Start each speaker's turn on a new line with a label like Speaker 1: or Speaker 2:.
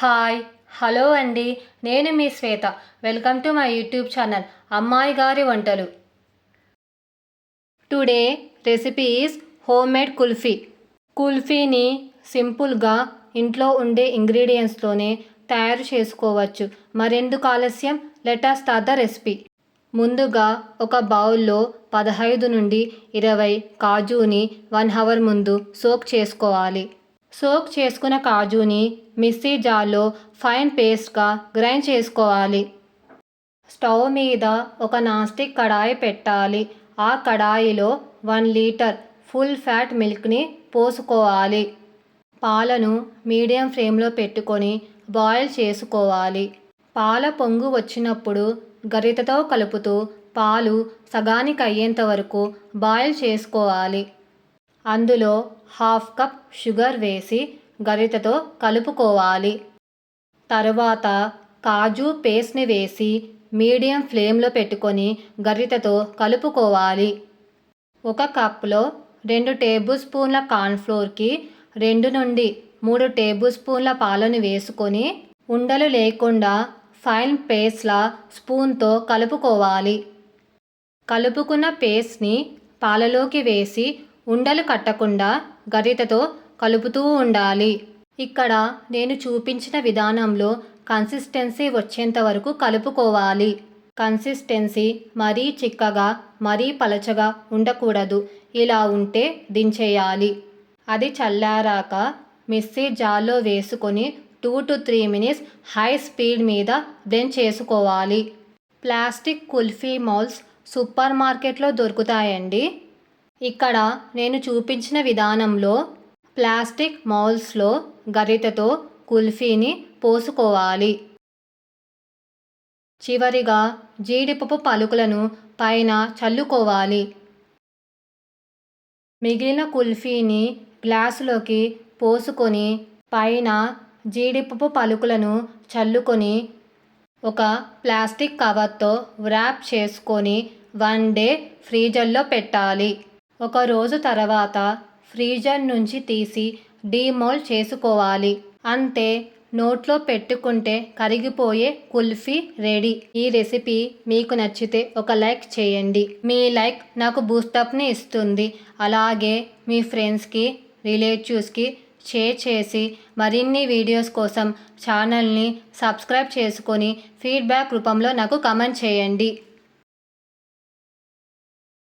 Speaker 1: Hi hello అండి. నేను మీ Shweta. Welcome to my YouTube channel అమ్మాయి గారి వంటలు. Today recipe is home made kulfi. కుల్ఫీని సింపుల్గా ఇంట్లో ఉండే ఇంగ్రీడియంట్స్తోనే తయారు చేసుకోవచ్చు. మరెందుకు ఆలస్యం? Let's start the recipe. ముందుగా ఒక బౌల్లో పదహైదు నుండి ఇరవై కాజుని వన్ అవర్ ముందు సోక్ చేసుకోవాలి. సోక్ చేసుకున్న కాజుని మిక్సీ జార్లో ఫైన్ పేస్ట్గా గ్రైండ్ చేసుకోవాలి. స్టవ్ మీద ఒక నాస్టిక్ కడాయి పెట్టాలి. ఆ కడాయిలో వన్ లీటర్ ఫుల్ ఫ్యాట్ మిల్క్ని పోసుకోవాలి. పాలను మీడియం ఫ్లేమ్లో పెట్టుకొని బాయిల్ చేసుకోవాలి. పాల పొంగు వచ్చినప్పుడు గరిటతో కలుపుతూ పాలు సగానికి అయ్యేంత వరకు బాయిల్ చేసుకోవాలి. అందులో హాఫ్ కప్ షుగర్ వేసి గరిటతో కలుపుకోవాలి. తరువాత కాజు పేస్ట్ని వేసి మీడియం ఫ్లేమ్లో పెట్టుకొని గరిటతో కలుపుకోవాలి. ఒక కప్లో రెండు టేబుల్ స్పూన్ల కార్న్ఫ్లోర్కి రెండు నుండి మూడు టేబుల్ స్పూన్ల పాలను వేసుకొని ఉండలు లేకుండా ఫైన్ పేస్ట్లా స్పూన్తో కలుపుకోవాలి. కలుపుకున్న పేస్ట్ని పాలలోకి వేసి ఉండలు కట్టకుండా గరిటతో కలుపుతూ ఉండాలి. ఇక్కడ నేను చూపించిన విధానంలో కన్సిస్టెన్సీ వచ్చేంత వరకు కలుపుకోవాలి. కన్సిస్టెన్సీ మరీ చిక్కగా మరీ పలచగా ఉండకూడదు. ఇలా ఉంటే దించేయాలి. అది చల్లారాక మిక్సీ జార్లో వేసుకొని two to three minutes high speed మీద బ్లెండ్ చేసుకోవాలి. ప్లాస్టిక్ కుల్ఫీ మౌల్స్ సూపర్ మార్కెట్లో దొరుకుతాయండి. ఇక్కడ నేను చూపించిన విధానంలో ప్లాస్టిక్ మౌల్స్లో గరిటెతో కుల్ఫీని పోసుకోవాలి. చివరిగా జీడిపప్పు పలుకులను పైన చల్లుకోవాలి. మిగిలిన కుల్ఫీని గ్లాసులోకి పోసుకొని పైన జీడిపప్పు పలుకులను చల్లుకొని ఒక ప్లాస్టిక్ కవర్తో వ్రాప్ చేసుకొని వన్ డే ఫ్రీజర్లో పెట్టాలి. ఒక రోజు తర్వాత ఫ్రీజర్ నుంచి తీసి డీమోల్డ్ చేసుకోవాలి. అంతే నోట్లో పెట్టుకుంటే కరిగిపోయే కుల్ఫీ రెడీ. ఈ రెసిపీ మీకు నచ్చితే ఒక లైక్ చేయండి. మీ లైక్ నాకు బూస్టప్ని ఇస్తుంది. అలాగే మీ ఫ్రెండ్స్కి రిలేటివ్స్కి షేర్ చేసి మరిన్ని వీడియోస్ కోసం ఛానల్ని సబ్స్క్రైబ్ చేసుకొని ఫీడ్బ్యాక్ రూపంలో నాకు కమెంట్ చేయండి.